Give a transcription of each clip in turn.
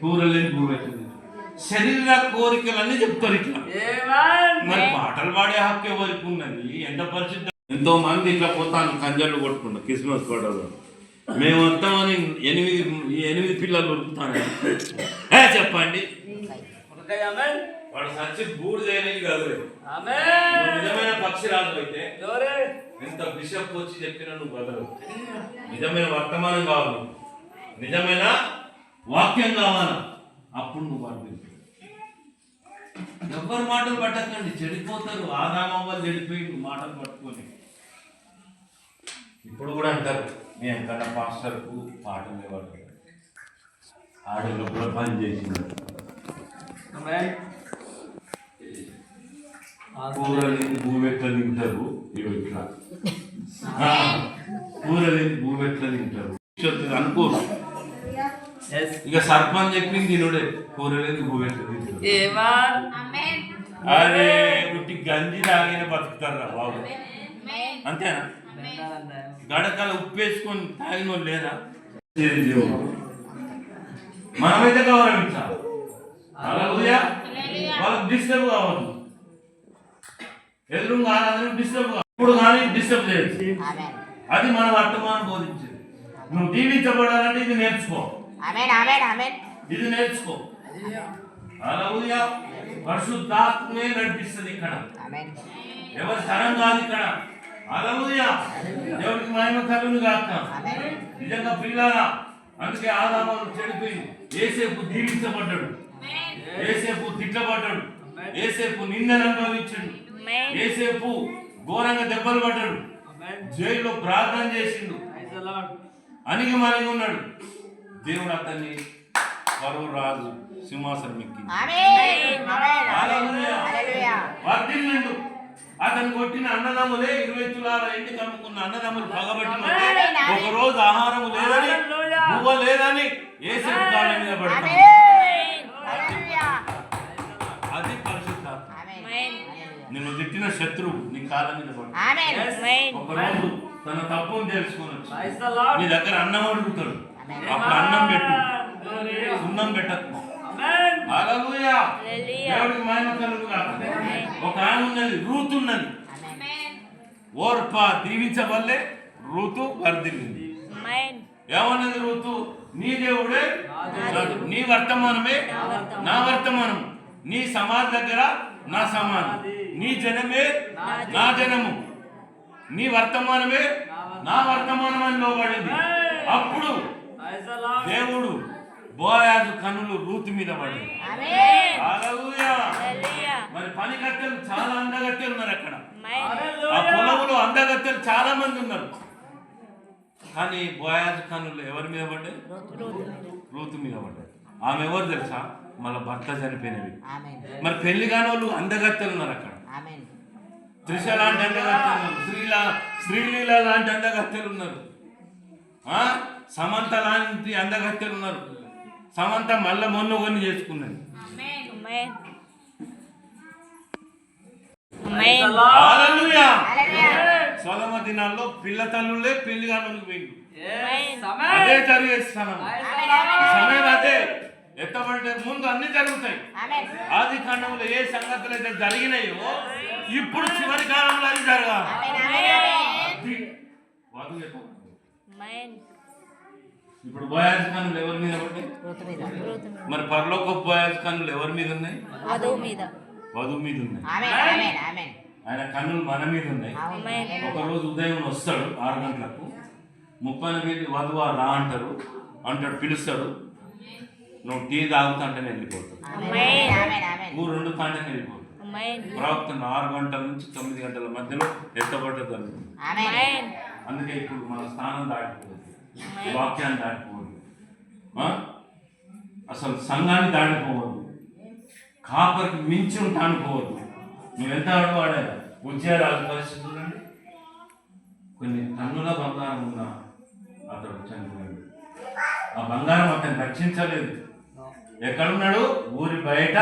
కూరలేని శరీర కోరికలన్నీ చెప్తారు ఇట్లా. మరి పాటలు పాడే హక్కు ఎవరికి ఉన్నది? ఎంత పరిశుద్ధ ఎంతో మంది ఇట్లా పోతాను కంజర్లు కొట్టుకుంటాం క్రిస్మస్ కోటలో మేము వస్తామని ఎనిమిది ఎనిమిది పిల్లలు ఉరుకుతాను ఏ చెప్పండి. వాడు సచ్చి బూడు చేయలేదు కాదు నిజమైన పక్షిరాజు అయితే ఎంత బిషప్ వచ్చి చెప్పినా నువ్వు బదలు నిజమైన వర్తమానం కావాలి. నిజమైన వాక్యం కావాలా? అప్పుడు నువ్వు వాడు ఎవరి మాటలు పట్టకండి. చెడిపోతారు. ఆదామం వాళ్ళు చెడిపోయి మాటలు పట్టుకొని. ఇప్పుడు కూడా అంటారు. మీ అంకన్న పాస్టర్కు పాటలు లేవాడు ఆడలో కూడా పని చేసినాడు కూరని భూమెట్ల తింటారు ఇవి ఇట్లా. కూరని భూమెట్ల తింటారు చెప్తుంది అనుకోరు. ఇక సర్పంచ్ చెప్పింది తినుడే కూరలేని భూమెట్ల తింటారు అరే ఉట్టి గంజి తాగిన బతుకుతారా బాబు? అంతేనా? గడకల ఉప్పు వేసుకొని తాగిన వాళ్ళు దేవుడు. మనమైతే గౌరవించాలి. హల్లెలూయా. వాళ్ళకి డిస్టర్బ్ కావద్దు. ఎదురు కాదని డిస్టర్బ్ ఇప్పుడు కానీ డిస్టర్బ్ చేయొచ్చు. అది మన వర్తమానం బోధించేది. నువ్వు దీవించబడాలంటే ఇది నేర్చుకో. ఆమెన్ ఆమెన్ ఆమెన్ ఇది నేర్చుకో. హల్లెలూయా పరిశుద్ధాత్మే నడిపిస్తుంది ఇక్కడ. ఆమెన్ ఎవరి తరం కాదు ఇక్కడ. హల్లెలూయా దేవుడికి మహిమ కలుగును గాక. నిజంగా పిల్లరా అందుకే ఆదామాలు చెడిపోయింది. ఏసేపు దీవించబడ్డాడు. ఏసేపు తిట్టబడ్డాడు. ఏసేపు నిందన అనుభవించాడు. ఏసేపు ఘోరంగా దెబ్బలు పడ్డాడు. జైల్లో ప్రార్థన చేసిండు. అణిగి మణిగి ఉన్నాడు. దేవుడు అతన్ని పరువు రాజు సింహాసనం ఎక్కింది ఆమెన్ ఆమెన్ హల్లెలూయా. హల్లెలూయా వర్ధిల్లిండు. అతను కొట్టిన అన్నదమ్ములే ఇరవై తులాల ఇంటికి అమ్ముకున్న అన్నదమ్ములు పగబట్టి ఒక రోజు ఆహారం లేదని పువ్వ లేదని ఏసేపు కాళ్ళ మీద పడతాం తిట్టిన శత్రువు నీ కాళ్ళ మీద తన తప్పును నీ దగ్గర అన్నం అడుగుతాడు. అప్పుడు అన్నం పెట్టు. సున్నం పెట్టకు. దేవుడికి కలుగు ఒక ఆమె ఉన్నది రూతు ఉన్నది. ఓర్ప దీవించవల్లే ఋతు వర్ధిల్లింది. ఏమన్నది ఋతు నీ దేవుడే. నీ వర్తమానమే నా వర్తమానం నీ సమాజ దగ్గర నా సమానం నీ జనమే నా జనము. నీ వర్తమానమే నా వర్తమానం అని లోబడింది అప్పుడు దేవుడు బోయాజు కన్నులు రూతు మీద పడింది. హల్లెలూయా. మరి పని కట్టెలు చాలా అందగత్తెలు ఉన్నారు అక్కడ. ఆ పొలంలో అందగత్తెలు చాలా మంది ఉన్నారు. కానీ బోయాజు కన్నులు ఎవరి మీద పడ్డాయి? రూతు మీద పడ్డాయి. ఆమె ఎవరు తెలుసా? మళ్ళీ భర్త చనిపోయినవి. మరి పెళ్ళి కాని వాళ్ళు అందగత్తెలు ఉన్నారు అక్కడ. త్రిష లాంటి అందగత్తెలు ఉన్నారు శ్రీలా శ్రీలీల లాంటి అందగత్తెలు ఉన్నారు. ఆ? సమంత లాంటి అందగత్తెలు ఉన్నారు. సమంత మళ్ళా మొన్న కొన్ని చేసుకున్నది. హల్లెలూయా. హల్లెలూయా. సొలమ దినాల్లో పిల్ల తల్లులే పెళ్ళి కానులకు పోయింది అదే సమయం సమయం అదే. ఎత్తబడితే ముందు అన్ని జరుగుతాయి. ఆది కాండంలో ఏ సంగతులు అయితే జరిగినాయో ఇప్పుడు చివరి కాలంలో అది జరగాలి. ఇప్పుడు బోయాజ్ ఎవరి మీద మరి పరలోక బోయాజ్ ఎవరి మీద ఉన్నాయి? వధువు మీద. ఉన్నాయి. ఆయన కన్నులు మన మీద ఉన్నాయి. ఒక రోజు ఉదయం వస్తాడు ఆరు గంటలకు. ముప్పై వెళ్ళి వధువు రా అంటారు. అంటాడు పిలుస్తాడు. నువ్వు టీ తాగుతుంటేనే వెళ్ళిపోతాడు ఆమెన్ ఆమెన్ ఆమెన్. నువ్వు రెండు తాంటేనే వెళ్ళిపోతాడు ప్రవక్తను ఆరు గంటల నుంచి తొమ్మిది గంటల మధ్యలో ఎత్తబడ్డ జరుగుతుంది ఆమెన్. అందుకే ఇప్పుడు మన స్థానం దాటిపోదు. వాక్యాన్ని దాటిపోవద్దు ఆ? అసలు సంఘాన్ని దాటిపోవద్దు. కాపరికి మించి అనుకోవద్దు నువ్వు ఎంత ఆడవాడా? ఉద్యోగాలు పరిస్థితి చూడండి. కొన్ని టన్నుల బంగారం ఉన్న అతడు చనిపోయాడు. ఆ బంగారం అతను రక్షించలేదు. ఎక్కడున్నాడు? ఊరి బయట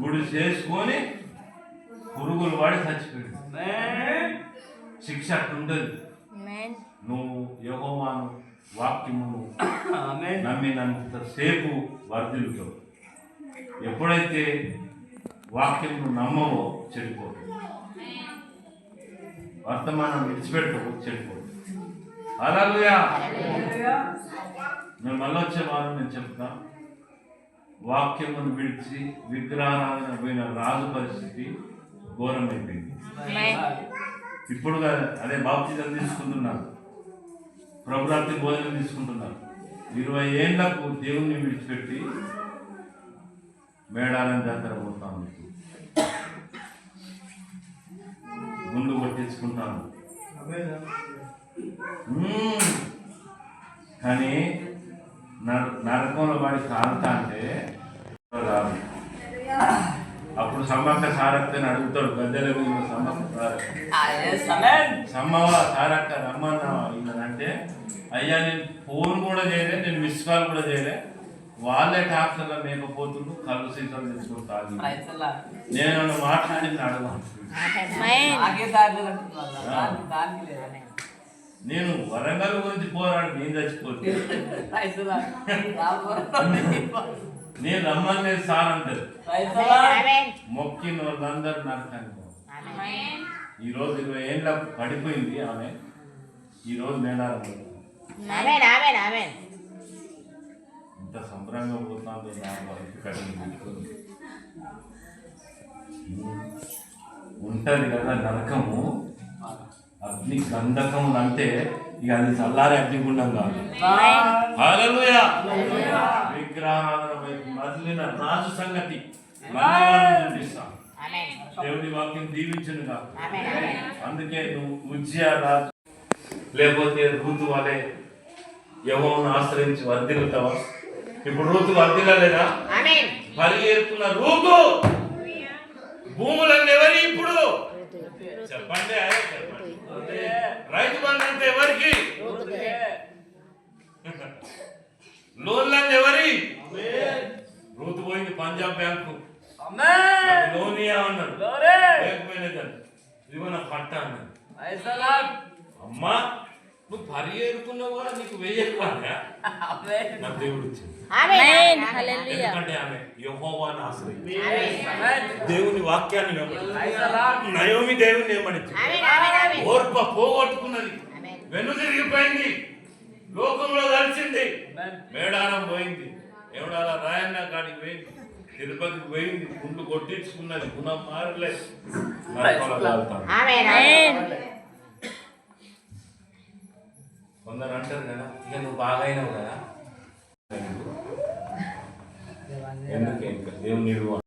గుడి చేసుకొని పురుగులు వాడి చచ్చిపోయాడు. శిక్ష అట్టుండదు. నువ్వు యహోవాను వాక్యమును నమ్మినంత సేపు వర్ధిల్లుతావు. ఎప్పుడైతే వాక్యమును నమ్మవో చెడిపోతుంది వర్తమానం విడిచిపెట్టవు చెడిపోతుంది అలాగే నేను మళ్ళీ వచ్చే వారం నేను చెప్తా. వాక్యమును విడిచి విగ్రహారాధన పోయిన రాజు పరిస్థితి ఘోరమైపోయింది. ఇప్పుడు కాదు, అదే బాప్తిజం తీసుకుంటున్నారు. ప్రభురాత్రి భోజనం తీసుకుంటున్నారు. ఇరవై ఏళ్ళకు దేవుణ్ణి విడిచిపెట్టి మేడారం జాతర పోతాను గుండు కొట్టించుకుంటాను. కానీ నరకంలో వాడి కాంత అంటే రాదు అప్పుడు సమ్మక్క సారక్కని అడుగుతాడు గద్దెల మీద సమ్మక్క సమ్మవ సారక్క రమ్మన్నావా? అంటే అయ్యా నేను ఫోన్ కూడా చేయలే నేను మిస్ కాల్ కూడా చేయలే. వాళ్ళే డాక్టర్ల మేకపోతుండ్రు కళ్ళు సీసాలు తెచ్చుకుని తాగి ప్రైజ్ లార్డ్ నేను మాట్లాడింది అడగను నేను వరంగల్ గురించి పోరాడు నేను చచ్చిపోతే. లార్డ్ రాబోతుంది నేను సార్ అంటారు. మొక్కిన వాళ్ళందరూ నరకానికి. ఈ రోజు ఇరవై ఏళ్ళ పడిపోయింది ఆమె. ఈ రోజు మేడారం. Amen. ఇంత సంబరంగా పోతాందో నా వారికి కఠిన పెట్టుకుంది ఉంటది కదా నరకము. అగ్ని గంధకములు అంటే ఇక అది చల్లారి అగ్నిగుండం కాదు. విగ్రహారాధన వైపు మదిలిన రాజు సంగతి. దేవుని వాక్యం దీవించును కాదు. అందుకే నువ్వు ఉజ్జయ రాజు. లేకపోతే రూతు వలె యహోను ఆశ్రయించి వర్ధిల్లుతావా? ఇప్పుడు రూతు వర్ధిల్లలేదా? Amen. పరిగెడుతున్న రూతు. భూములన్నీ ఎవరి ఇప్పుడు? చెప్పండి. రైతు బంధు అంటే ఎవరికి? లోన్లన్నీ ఎవరి? రూతు పోయింది Punjab bank. Loan glory bank manager పట్ట అన్నాడు. అమ్మా. నువ్వు పరిగెడుకున్నావు కూడా నీకు వెయ్యకుండా ఆమేన్ నా దేవుడు ఇచ్చింది Amen. Hallelujah. ఎందుకంటే ఆమె యెహోవాను ఆశ్రయించింది. ఆమేన్ దేవుని వాక్యాన్ని నయోమి దేవుని. Amen. ఓర్ప పోగొట్టుకున్నది. వెన్ను తిరిగిపోయింది లోకంలో కలిసింది ఆమేన్ మేడారం పోయింది. ఎవడాల రాయన్న కాడికి పోయింది. తిరుపతికి పోయింది. గుండు కొట్టించుకున్నది. గుణం మారలేదు కొందరు అంటారు కదా ఇక నువ్వు బాగైనావు కదా. ఎందుకే ఇంకా? దేవుని నిర్వహణ